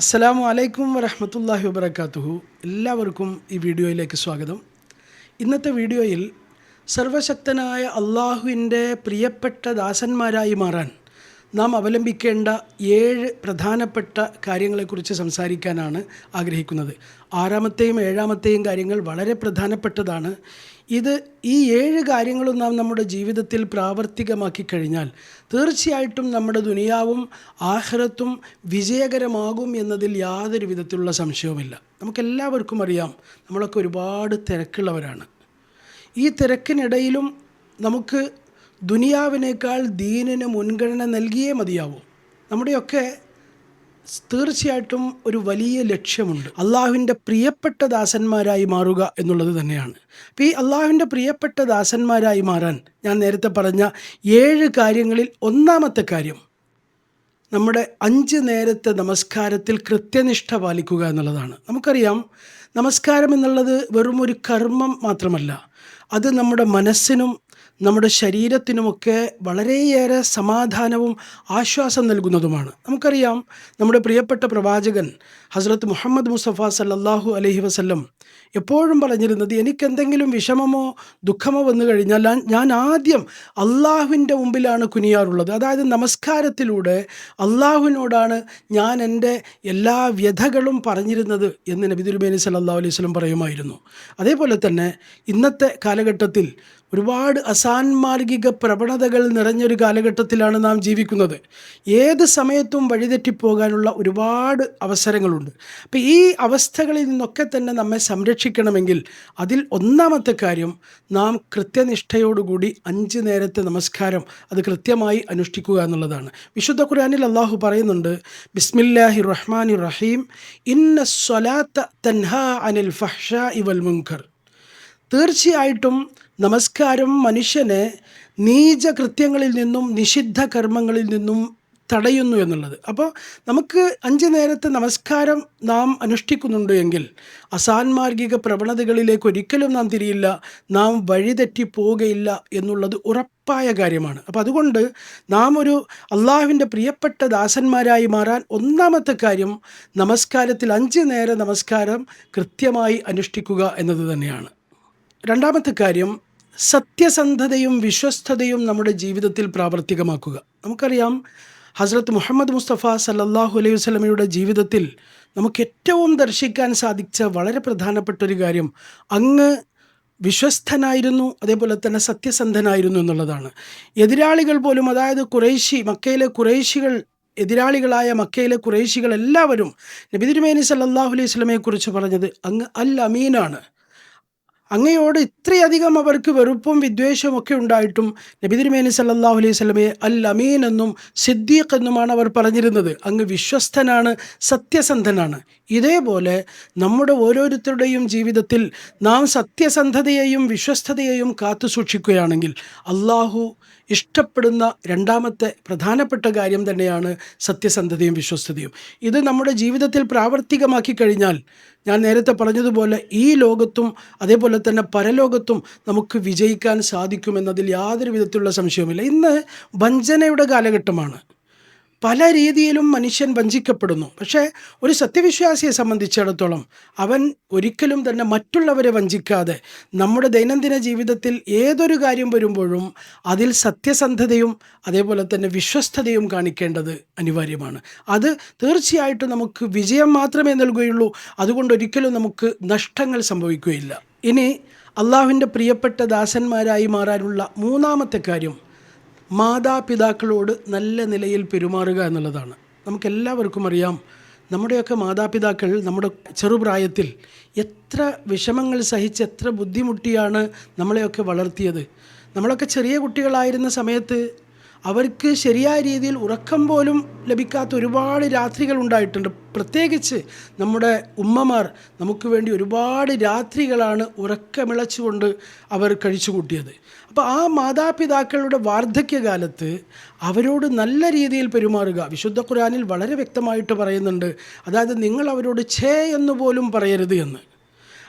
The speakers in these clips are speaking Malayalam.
അസ്സലാമു അലൈക്കും വരഹമത്തല്ലാഹി വബർക്കാത്തുഹു എല്ലാവർക്കും ഈ വീഡിയോയിലേക്ക് സ്വാഗതം. ഇന്നത്തെ വീഡിയോയിൽ സർവശക്തനായ അള്ളാഹുവിന്റെ പ്രിയപ്പെട്ട ദാസന്മാരായി മാറാൻ നാം അവലംബിക്കേണ്ട ഏഴ് പ്രധാനപ്പെട്ട കാര്യങ്ങളെക്കുറിച്ച് സംസാരിക്കാനാണ് ആഗ്രഹിക്കുന്നത്. ആറാമത്തെയും ഏഴാമത്തെയും കാര്യങ്ങൾ വളരെ പ്രധാനപ്പെട്ടതാണ്. ഇത് ഈ ഏഴ് കാര്യങ്ങളും നാം നമ്മുടെ ജീവിതത്തിൽ പ്രാവർത്തികമാക്കി കഴിഞ്ഞാൽ തീർച്ചയായിട്ടും നമ്മുടെ ദുനിയാവും ആഹ്റത്തും വിജയകരമാകും എന്നതിൽ യാതൊരു വിധത്തിലുള്ള സംശയവുമില്ല. നമുക്കെല്ലാവർക്കും അറിയാം നമ്മളൊക്കെ ഒരുപാട് തിരക്കുള്ളവരാണ്. ഈ തിരക്കിനിടയിലും നമുക്ക് ദുനിയാവിനേക്കാൾ ദീനിന് മുൻഗണന നൽകിയേ മതിയാവൂ. നമ്മുടെയൊക്കെ തീർച്ചയായിട്ടും ഒരു വലിയ ലക്ഷ്യമുണ്ട്. അള്ളാഹുവിന്റെ പ്രിയപ്പെട്ട ദാസന്മാരായി മാറുക എന്നുള്ളത് തന്നെയാണ്. അപ്പോൾ ഈ അള്ളാഹുവിന്റെ പ്രിയപ്പെട്ട ദാസന്മാരായി മാറാൻ ഞാൻ നേരത്തെ പറഞ്ഞ ഏഴ് കാര്യങ്ങളിൽ ഒന്നാമത്തെ കാര്യം നമ്മുടെ അഞ്ച് നേരത്തെ നമസ്കാരത്തിൽ കൃത്യനിഷ്ഠ പാലിക്കുക എന്നുള്ളതാണ്. നമുക്കറിയാം നമസ്കാരം എന്നുള്ളത് വെറും ഒരു കർമ്മം മാത്രമല്ല. അത് നമ്മുടെ മനസ്സിനും നമ്മുടെ ശരീരത്തിനുമൊക്കെ വളരെയേറെ സമാധാനവും ആശ്വാസം നൽകുന്നതുമാണ്. നമുക്കറിയാം നമ്മുടെ പ്രിയപ്പെട്ട പ്രവാചകൻ ഹസ്രത്ത് മുഹമ്മദ് മുസഫ സല്ലാഹു അലഹി വസ്ല്ലം എപ്പോഴും പറഞ്ഞിരുന്നത് എനിക്കെന്തെങ്കിലും വിഷമമോ ദുഃഖമോ വന്നു കഴിഞ്ഞാൽ ഞാൻ- ആദ്യം അള്ളാഹുവിന്റെ മുമ്പിലാണ് കുനിയാറുള്ളത്. അതായത് നമസ്കാരത്തിലൂടെ അള്ളാഹുവിനോടാണ് ഞാൻ എന്റെ എല്ലാ വ്യഥകളും പറഞ്ഞിരുന്നത് എന്ന് നബി തിരുമേനി സല്ലല്ലാഹു അലൈഹി വസല്ലം പറയുമായിരുന്നു. അതേപോലെ തന്നെ ഇന്നത്തെ കാലഘട്ടത്തിൽ ഒരുപാട് അസാൻമാർഗിക പ്രവണതകൾ നിറഞ്ഞൊരു കാലഘട്ടത്തിലാണ് നാം ജീവിക്കുന്നത്. ഏത് സമയത്തും വഴിതെറ്റിപ്പോകാനുള്ള ഒരുപാട് അവസരങ്ങളുണ്ട്. അപ്പോൾ ഈ അവസ്ഥകളിൽ നിന്നൊക്കെ തന്നെ നമ്മെ സംരക്ഷിക്കണമെങ്കിൽ അതിൽ ഒന്നാമത്തെ കാര്യം നാം കൃത്യനിഷ്ഠയോടുകൂടി അഞ്ച് നേരത്തെ നമസ്കാരം അത് കൃത്യമായി അനുഷ്ഠിക്കുക എന്നുള്ളതാണ്. വിശുദ്ധ ഖുർആനിൽ അള്ളാഹു പറയുന്നുണ്ട് ബിസ്മില്ലാഹി റഹ്മാനി റഹീം ഇന്ന സ്വലാത്ത തൻഹ അനിൽ ഫഹ്ഷ ഇവൽ മുൻകർ. തീർച്ചയായിട്ടും നമസ്കാരം. മനുഷ്യനെ നീചകൃത്യങ്ങളിൽ നിന്നും നിഷിദ്ധ കർമ്മങ്ങളിൽ നിന്നും തടയുന്നു എന്നുള്ളത്. അപ്പോൾ നമുക്ക് അഞ്ച് നേരത്തെ നമസ്കാരം നാം അനുഷ്ഠിക്കുന്നുണ്ട് എങ്കിൽ അസാൻമാർഗിക പ്രവണതകളിലേക്ക് ഒരിക്കലും നാം തിരിയില്ല നാം വഴിതെറ്റി പോവുകയില്ല എന്നുള്ളത് ഉറപ്പായ കാര്യമാണ്. അപ്പോൾ അതുകൊണ്ട് നാം ഒരു അള്ളാഹുവിന്റെ പ്രിയപ്പെട്ട ദാസന്മാരായി മാറാൻ ഒന്നാമത്തെ കാര്യം നമസ്കാരത്തിൽ അഞ്ച് നേര നമസ്കാരം കൃത്യമായി അനുഷ്ഠിക്കുക എന്നത് തന്നെയാണ്. രണ്ടാമത്തെ കാര്യം സത്യസന്ധതയും വിശ്വസ്തതയും നമ്മുടെ ജീവിതത്തിൽ പ്രാവർത്തികമാക്കുക. നമുക്കറിയാം ഹസ്രത്ത് മുഹമ്മദ് മുസ്തഫ സല്ലല്ലാഹു അലൈഹി വസ്ലമയുടെ ജീവിതത്തിൽ നമുക്ക് ഏറ്റവും ദർശിക്കാൻ സാധിച്ച വളരെ പ്രധാനപ്പെട്ട ഒരു കാര്യം അങ്ങ് വിശ്വസ്തനായിരുന്നു അതേപോലെ തന്നെ സത്യസന്ധനായിരുന്നു എന്നുള്ളതാണ്. എതിരാളികൾ പോലും അതായത് കുറേശി മക്കയിലെ കുറേശികൾ എതിരാളികളായ മക്കയിലെ കുറേശികൾ എല്ലാവരും നബി സല്ലാഹു അലൈഹി സ്വലമയെക്കുറിച്ച് പറഞ്ഞത് അങ്ങ് അൽ അമീനാണ് അങ്ങയോട് ഇത്രയധികം അവർക്ക് വെറുപ്പും വിദ്വേഷവും ഒക്കെ ഉണ്ടായിട്ടും നബി തിരുമേനി സല്ലല്ലാഹു അലൈഹി സ്വലമെ അൽ അമീൻ എന്നും സിദ്ദീഖ് എന്നുമാണ് അവർ പറഞ്ഞിരുന്നത്. അങ്ങ് വിശ്വസ്തനാണ് സത്യസന്ധനാണ്. ഇതേപോലെ നമ്മുടെ ഓരോരുത്തരുടെയും ജീവിതത്തിൽ നാം സത്യസന്ധതയെയും വിശ്വസ്തതയെയും കാത്തു സൂക്ഷിക്കുകയാണെങ്കിൽ അള്ളാഹു ഇഷ്ടപ്പെടുന്ന രണ്ടാമത്തെ പ്രധാനപ്പെട്ട കാര്യം തന്നെയാണ് സത്യസന്ധതയും വിശ്വസ്തതയും. ഇത് നമ്മുടെ ജീവിതത്തിൽ പ്രാവർത്തികമാക്കി കഴിഞ്ഞാൽ ഞാൻ നേരത്തെ പറഞ്ഞതുപോലെ ഈ ലോകത്തും അതേപോലെ തന്നെ പരലോകത്തും നമുക്ക് വിജയിക്കാൻ സാധിക്കുമെന്നതിൽ യാതൊരു വിധത്തിലുള്ള സംശയവുമില്ല. ഇന്ന് വഞ്ചനയുടെ കാലഘട്ടമാണ്. പല രീതിയിലും മനുഷ്യൻ വഞ്ചിക്കപ്പെടുന്നു. പക്ഷേ ഒരു സത്യവിശ്വാസിയെ സംബന്ധിച്ചിടത്തോളം അവൻ ഒരിക്കലും തന്നെ മറ്റുള്ളവരെ വഞ്ചിക്കാതെ നമ്മുടെ ദൈനംദിന ജീവിതത്തിൽ ഏതൊരു കാര്യം വരുമ്പോഴും അതിൽ സത്യസന്ധതയും അതേപോലെ തന്നെ വിശ്വസ്തതയും കാണിക്കേണ്ടത് അനിവാര്യമാണ്. അത് തീർച്ചയായിട്ടും നമുക്ക് വിജയം മാത്രമേ നൽകുകയുള്ളൂ. അതുകൊണ്ട് ഒരിക്കലും നമുക്ക് നഷ്ടങ്ങൾ സംഭവിക്കുകയില്ല. ഇനി അള്ളാഹുവിന്റെ പ്രിയപ്പെട്ട ദാസന്മാരായി മാറാനുള്ള മൂന്നാമത്തെ കാര്യം മാതാപിതാക്കളോട് നല്ല നിലയിൽ പെരുമാറുക എന്നുള്ളതാണ്. നമുക്കെല്ലാവർക്കും അറിയാം നമ്മുടെയൊക്കെ മാതാപിതാക്കൾ നമ്മുടെ ചെറുപ്രായത്തിൽ എത്ര വിഷമങ്ങൾ സഹിച്ച് എത്ര ബുദ്ധിമുട്ടിയാണ് നമ്മളെയൊക്കെ വളർത്തിയത്. നമ്മളൊക്കെ ചെറിയ കുട്ടികളായിരുന്ന സമയത്ത് അവർക്ക് ശരിയായ രീതിയിൽ ഉറക്കം പോലും ലഭിക്കാത്ത ഒരുപാട് രാത്രികൾ ഉണ്ടായിട്ടുണ്ട്. പ്രത്യേകിച്ച് നമ്മുടെ ഉമ്മമാർ നമുക്ക് വേണ്ടി ഒരുപാട് രാത്രികളാണ് ഉറക്കമിളച്ചുകൊണ്ട് അവർ കഴിച്ചു കൂട്ടിയത് അപ്പോൾ ആ മാതാപിതാക്കളുടെ വാർദ്ധക്യകാലത്ത് അവരോട് നല്ല രീതിയിൽ പെരുമാറുക. വിശുദ്ധ ഖുറാനിൽ വളരെ വ്യക്തമായിട്ട് പറയുന്നുണ്ട്. അതായത് നിങ്ങൾ അവരോട് ഛേ എന്ന് പോലും പറയരുത് എന്ന്.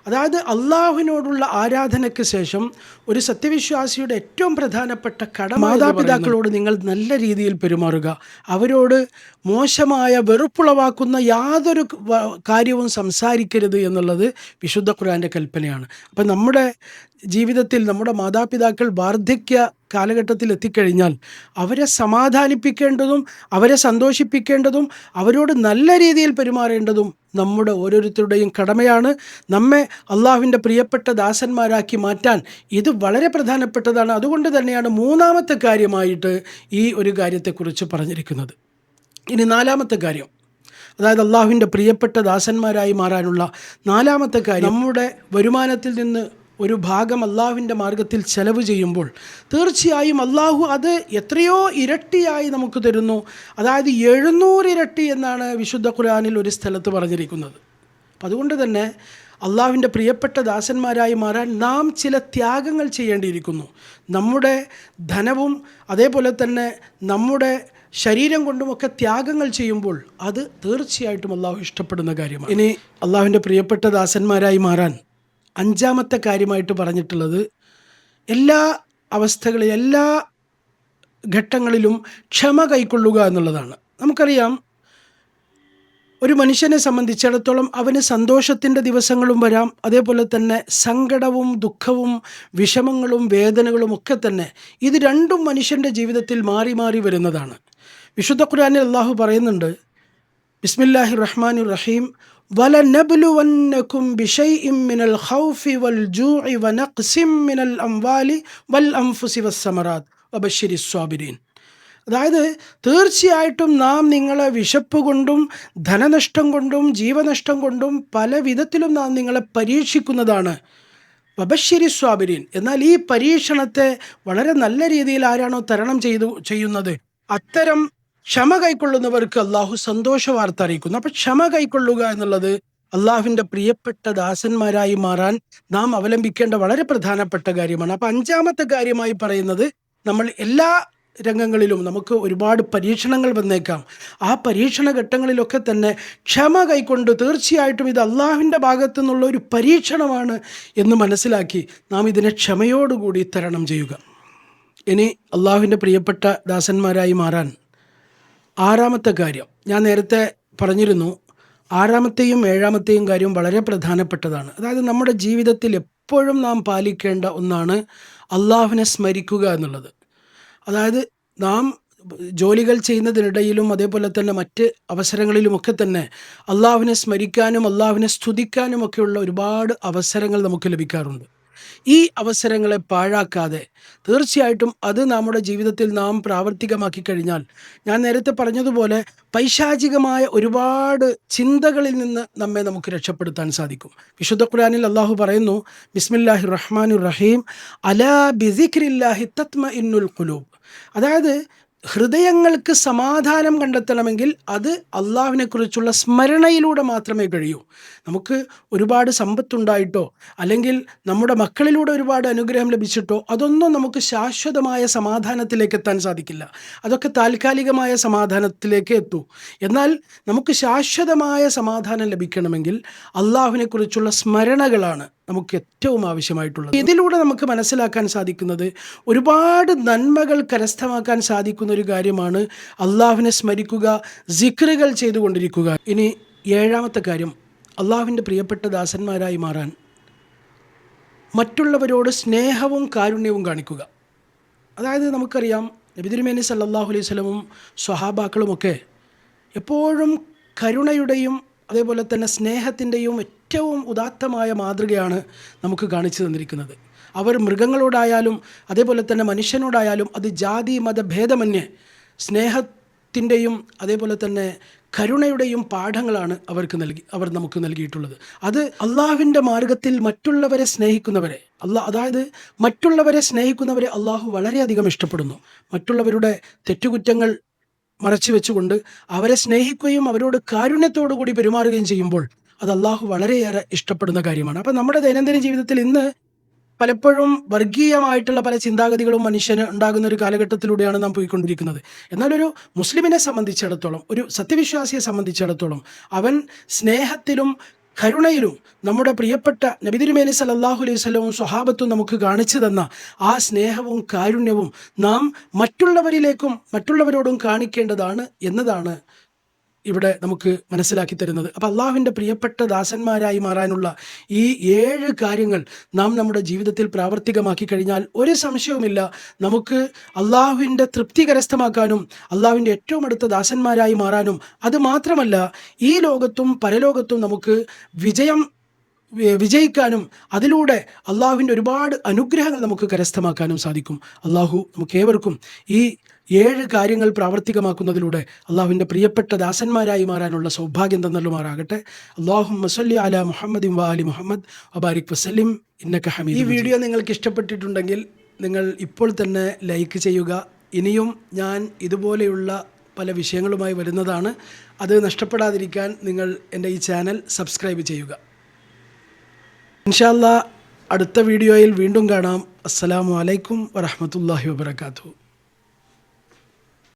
അതായത് അള്ളാഹുവിനോടുള്ള ആരാധനയ്ക്ക് ശേഷം ഒരു സത്യവിശ്വാസിയുടെ ഏറ്റവും പ്രധാനപ്പെട്ട കട മാതാപിതാക്കളോട് നിങ്ങൾ നല്ല രീതിയിൽ പെരുമാറുക. അവരോട് മോശമായ വെറുപ്പുളവാക്കുന്ന യാതൊരു കാര്യവും സംസാരിക്കരുത് എന്നുള്ളത് വിശുദ്ധ ഖുർആന്റെ കൽപ്പനയാണ്. അപ്പം നമ്മുടെ ജീവിതത്തിൽ നമ്മുടെ മാതാപിതാക്കൾ വാർദ്ധക്യ കാലഘട്ടത്തിൽ എത്തിക്കഴിഞ്ഞാൽ അവരെ സമാധാനിപ്പിക്കേണ്ടതും അവരെ സന്തോഷിപ്പിക്കേണ്ടതും അവരോട് നല്ല രീതിയിൽ പെരുമാറേണ്ടതും നമ്മുടെ ഓരോരുത്തരുടെയും കടമയാണ്. നമ്മെ അള്ളാഹുവിന്റെ പ്രിയപ്പെട്ട ദാസന്മാരാക്കി മാറ്റാൻ ഇത് വളരെ പ്രധാനപ്പെട്ടതാണ്. അതുകൊണ്ട് തന്നെയാണ് മൂന്നാമത്തെ കാര്യമായിട്ട് ഈ ഒരു കാര്യത്തെക്കുറിച്ച് പറഞ്ഞിരിക്കുന്നത്. ഇനി നാലാമത്തെ കാര്യം. അതായത് അള്ളാഹുവിന്റെ പ്രിയപ്പെട്ട ദാസന്മാരായി മാറാനുള്ള നാലാമത്തെ കാര്യം. നമ്മുടെ വരുമാനത്തിൽ നിന്ന് ഒരു ഭാഗം അള്ളാഹുവിന്റെ മാർഗത്തിൽ ചെലവ് ചെയ്യുമ്പോൾ തീർച്ചയായും അള്ളാഹു അത് എത്രയോ ഇരട്ടിയായി നമുക്ക് തരുന്നു. അതായത് എഴുന്നൂറ് ഇരട്ടി എന്നാണ് വിശുദ്ധ ഖുർആനിൽ ഒരു സ്ഥലത്ത് പറഞ്ഞിരിക്കുന്നത്. അപ്പം അതുകൊണ്ട് തന്നെ അള്ളാഹുവിന്റെ പ്രിയപ്പെട്ട ദാസന്മാരായി മാറാൻ നാം ചില ത്യാഗങ്ങൾ ചെയ്യേണ്ടിയിരിക്കുന്നു. നമ്മുടെ ധനവും അതേപോലെ തന്നെ നമ്മുടെ ശരീരം കൊണ്ടുമൊക്കെ ത്യാഗങ്ങൾ ചെയ്യുമ്പോൾ അത് തീർച്ചയായിട്ടും അള്ളാഹു ഇഷ്ടപ്പെടുന്ന കാര്യമാണ്. ഇനി അള്ളാഹുവിന്റെ പ്രിയപ്പെട്ട ദാസന്മാരായി മാറാൻ അഞ്ചാമത്തെ കാര്യമായിട്ട് പറഞ്ഞിട്ടുള്ളത് എല്ലാ അവസ്ഥകളിലും എല്ലാ ഘട്ടങ്ങളിലും ക്ഷമ കൈക്കൊള്ളുക എന്നുള്ളതാണ്. നമുക്കറിയാം ഒരു മനുഷ്യനെ സംബന്ധിച്ചിടത്തോളം അവന് സന്തോഷത്തിന്റെ ദിവസങ്ങളും വരാം. അതേപോലെ തന്നെ സങ്കടവും ദുഃഖവും വിഷമങ്ങളും വേദനകളും ഒക്കെ തന്നെ ഇത് രണ്ടും മനുഷ്യന്റെ ജീവിതത്തിൽ മാറി മാറി വരുന്നതാണ്. വിശുദ്ധ ഖുർആനിൽ അള്ളാഹു പറയുന്നുണ്ട് ബിസ്മില്ലാഹി റഹ്മാൻ റഹീം വല വലനബ്ലുവന്നകും ബിശൈഇം മിനൽ ഖൗഫി വൽ ജൂഇ വനഖ്സിം മിനൽ അംവാലി വൽ അംഫുസി വസ്സമറാത്ത് വബശ്ശിരി സ്വാബിരീൻ അതായത് തീർച്ചയായിട്ടും നാം നിങ്ങളെ വിശപ്പ് കൊണ്ടും ധനനഷ്ടം കൊണ്ടും ജീവനഷ്ടം കൊണ്ടും പല വിധത്തിലും നാം നിങ്ങളെ പരീക്ഷിക്കുന്നതാണ്. വബശ്ശിരി സ്വാബിരീൻ എന്നാൽ ഈ പരീക്ഷണത്തെ വളരെ നല്ല രീതിയിൽ ആരാണോ തരണം ചെയ്തു ചെയ്യുന്നത്? അത്തരം ക്ഷമ കൈക്കൊള്ളുന്നവർക്ക് അള്ളാഹു സന്തോഷ വാർത്ത അറിയിക്കുന്നു. അപ്പൊ ക്ഷമ കൈക്കൊള്ളുക എന്നുള്ളത് അള്ളാഹുവിന്റെ പ്രിയപ്പെട്ട ദാസന്മാരായി മാറാൻ നാം അവലംബിക്കേണ്ട വളരെ പ്രധാനപ്പെട്ട കാര്യമാണ്. അപ്പം അഞ്ചാമത്തെ കാര്യമായി പറയുന്നത് നമ്മൾ എല്ലാ രംഗങ്ങളിലും നമുക്ക് ഒരുപാട് പരീക്ഷണങ്ങൾ വന്നേക്കാം. ആ പരീക്ഷണ ഘട്ടങ്ങളിലൊക്കെ തന്നെ ക്ഷമ കൈക്കൊണ്ട് തീർച്ചയായിട്ടും ഇത് അള്ളാഹുവിന്റെ ഭാഗത്തു നിന്നുള്ള ഒരു പരീക്ഷണമാണ് എന്ന് മനസ്സിലാക്കി നാം ഇതിനെ ക്ഷമയോടുകൂടി തരണം ചെയ്യുക. ഇനി അള്ളാഹുവിന്റെ പ്രിയപ്പെട്ട ദാസന്മാരായി മാറാൻ ആറാമത്തെ കാര്യം. ഞാൻ നേരത്തെ പറഞ്ഞിരുന്നു ആറാമത്തെയും ഏഴാമത്തെയും കാര്യം വളരെ പ്രധാനപ്പെട്ടതാണ്. അതായത് നമ്മുടെ ജീവിതത്തിൽ എപ്പോഴും നാം പാലിക്കേണ്ട ഒന്നാണ് അള്ളാഹുവിനെ സ്മരിക്കുക എന്നുള്ളത്. അതായത് നാം ജോലികൾ ചെയ്യുന്നതിനിടയിലും അതേപോലെ തന്നെ മറ്റ് അവസരങ്ങളിലുമൊക്കെ തന്നെ അള്ളാഹുവിനെ സ്മരിക്കാനും അള്ളാഹുവിനെ സ്തുതിക്കാനും ഒക്കെയുള്ള ഒരുപാട് അവസരങ്ങൾ നമുക്ക് ലഭിക്കാറുണ്ട്. ഈ അവസരങ്ങളെ പാഴാക്കാതെ തീർച്ചയായിട്ടും അത് നമ്മുടെ ജീവിതത്തിൽ നാം പ്രാവർത്തികമാക്കി കഴിഞ്ഞാൽ ഞാൻ നേരത്തെ പറഞ്ഞതുപോലെ പൈശാചികമായ ഒരുപാട് ചിന്തകളിൽ നിന്ന് നമ്മെ നമുക്ക് രക്ഷപ്പെടുത്താൻ സാധിക്കും. വിശുദ്ധ ഖുർആനിൽ അള്ളാഹു പറയുന്നു ബിസ്മില്ലാഹി റഹ്മാനുർ റഹീം അലാ ബിസിഖിറില്ലാഹി തത്മ ഇന്നുൽ ഖുലൂബ്. അതായത് ഹൃദയങ്ങൾക്ക് സമാധാനം കണ്ടെത്തണമെങ്കിൽ അത് അള്ളാഹുവിനെക്കുറിച്ചുള്ള സ്മരണയിലൂടെ മാത്രമേ കഴിയൂ. നമുക്ക് ഒരുപാട് സമ്പത്തുണ്ടായിട്ടോ അല്ലെങ്കിൽ നമ്മുടെ മക്കളിലൂടെ ഒരുപാട് അനുഗ്രഹം ലഭിച്ചിട്ടോ അതൊന്നും നമുക്ക് ശാശ്വതമായ സമാധാനത്തിലേക്ക് എത്താൻ സാധിക്കില്ല. അതൊക്കെ താൽക്കാലികമായ സമാധാനത്തിലേക്ക് എത്തൂ. എന്നാൽ നമുക്ക് ശാശ്വതമായ സമാധാനം ലഭിക്കണമെങ്കിൽ അള്ളാഹുവിനെക്കുറിച്ചുള്ള സ്മരണകളാണ്. നമുക്ക് ഏറ്റവും ആവശ്യമായിട്ടുള്ളത്. ഇതിലൂടെ നമുക്ക് മനസ്സിലാക്കാൻ സാധിക്കുന്നത് ഒരുപാട് നന്മകൾ കരസ്ഥമാക്കാൻ സാധിക്കുന്ന ഒരു കാര്യമാണ് അള്ളാഹുവിനെ സ്മരിക്കുക സിക്റുകൾ ചെയ്തുകൊണ്ടിരിക്കുക. ഇനി ഏഴാമത്തെ കാര്യം അള്ളാഹുവിന്റെ പ്രിയപ്പെട്ട ദാസന്മാരായി മാറാൻ. മറ്റുള്ളവരോട് സ്നേഹവും കാരുണ്യവും കാണിക്കുക. അതായത് നമുക്കറിയാം നബിതിരുമേനി സല്ലാഹു അലൈഹി സ്വലമും സ്വഹാബാക്കളുമൊക്കെ എപ്പോഴും കരുണയുടെയും അതേപോലെ തന്നെ സ്നേഹത്തിന്റെയും ഏറ്റവും ഉദാത്തമായ മാതൃകയാണ് നമുക്ക് കാണിച്ചു തന്നിരിക്കുന്നത്. അവർ മൃഗങ്ങളോടായാലും അതേപോലെ തന്നെ മനുഷ്യനോടായാലും അത് ജാതി മതഭേദമന്യേ സ്നേഹത്തിന്റെയും അതേപോലെ തന്നെ കരുണയുടെയും പാഠങ്ങളാണ് അവർക്ക് നൽകി അവർ നമുക്ക് നൽകിയിട്ടുള്ളത്. അത് അള്ളാഹുവിന്റെ മാർഗത്തിൽ മറ്റുള്ളവരെ സ്നേഹിക്കുന്നവരെ അള്ളാ അതായത് മറ്റുള്ളവരെ സ്നേഹിക്കുന്നവരെ അള്ളാഹു വളരെയധികം ഇഷ്ടപ്പെടുന്നു. മറ്റുള്ളവരുടെ തെറ്റുകുറ്റങ്ങൾ മറച്ചു വെച്ചുകൊണ്ട് അവരെ സ്നേഹിക്കുകയും അവരോട് കാരുണ്യത്തോടു കൂടി പെരുമാറുകയും ചെയ്യുമ്പോൾ അത് അള്ളാഹു വളരെയേറെ ഇഷ്ടപ്പെടുന്ന കാര്യമാണ്. അപ്പം നമ്മുടെ ദൈനംദിന ജീവിതത്തിൽ ഇന്ന് പലപ്പോഴും വർഗീയമായിട്ടുള്ള പല ചിന്താഗതികളും മനുഷ്യന് ഉണ്ടാകുന്ന ഒരു കാലഘട്ടത്തിലൂടെയാണ് നാം പോയിക്കൊണ്ടിരിക്കുന്നത്. എന്നാൽ ഒരു മുസ്ലിമിനെ സംബന്ധിച്ചിടത്തോളം ഒരു സത്യവിശ്വാസിയെ സംബന്ധിച്ചിടത്തോളം അവൻ സ്നേഹത്തിലും കരുണയിലും നമ്മുടെ പ്രിയപ്പെട്ട നബിതിരുമേനി സലല്ലാഹു അലൈഹി സ്വലവും സ്വഹാബത്തും നമുക്ക് കാണിച്ചു തന്ന ആ സ്നേഹവും കാരുണ്യവും നാം മറ്റുള്ളവരിലേക്കും മറ്റുള്ളവരോടും കാണിക്കേണ്ടതാണ് എന്നതാണ് ഇവിടെ നമുക്ക് മനസ്സിലാക്കി തരുന്നത്. അപ്പോൾ അള്ളാഹുവിന്റെ പ്രിയപ്പെട്ട ദാസന്മാരായി മാറാനുള്ള ഈ ഏഴ് കാര്യങ്ങൾ നാം നമ്മുടെ ജീവിതത്തിൽ പ്രാവർത്തികമാക്കി കഴിഞ്ഞാൽ ഒരു സംശയവുമില്ല. നമുക്ക് അള്ളാഹുവിന്റെ തൃപ്തി കരസ്ഥമാക്കാനും അള്ളാഹുവിന്റെ ഏറ്റവും അടുത്ത ദാസന്മാരായി മാറാനും അത് മാത്രമല്ല ഈ ലോകത്തും പരലോകത്തും നമുക്ക് വിജയം വിജയിക്കാനും അതിലൂടെ അള്ളാഹുവിന്റെ ഒരുപാട് അനുഗ്രഹങ്ങൾ നമുക്ക് കരസ്ഥമാക്കാനും സാധിക്കും. അള്ളാഹു നമുക്ക് ഏവർക്കും ഈ ഏഴ് കാര്യങ്ങൾ പ്രാവർത്തികമാക്കുന്നതിലൂടെ അള്ളാഹുവിന്റെ പ്രിയപ്പെട്ട ദാസന്മാരായി മാറാനുള്ള സൗഭാഗ്യം തന്നല്ലുമാറാകട്ടെ അള്ളാഹു മസല്ലി അല മുഹമ്മദ് വാലി മുഹമ്മദ് വബാരിക് വസലിം ഇന്നക്ക ഹമീദ് ഈ വീഡിയോ നിങ്ങൾക്ക് ഇഷ്ടപ്പെട്ടിട്ടുണ്ടെങ്കിൽ നിങ്ങൾ ഇപ്പോൾ തന്നെ ലൈക്ക് ചെയ്യുക. ഇനിയും ഞാൻ ഇതുപോലെയുള്ള പല വിഷയങ്ങളുമായി വരുന്നതാണ്. അത് നഷ്ടപ്പെടാതിരിക്കാൻ നിങ്ങൾ എന്റെ ഈ ചാനൽ സബ്സ്ക്രൈബ് ചെയ്യുക. ഇൻഷാല്ല അടുത്ത വീഡിയോയിൽ വീണ്ടും കാണാം. അസ്സാം വലൈക്കും വരഹമത്തല്ലാഹി വബർക്കാത്തു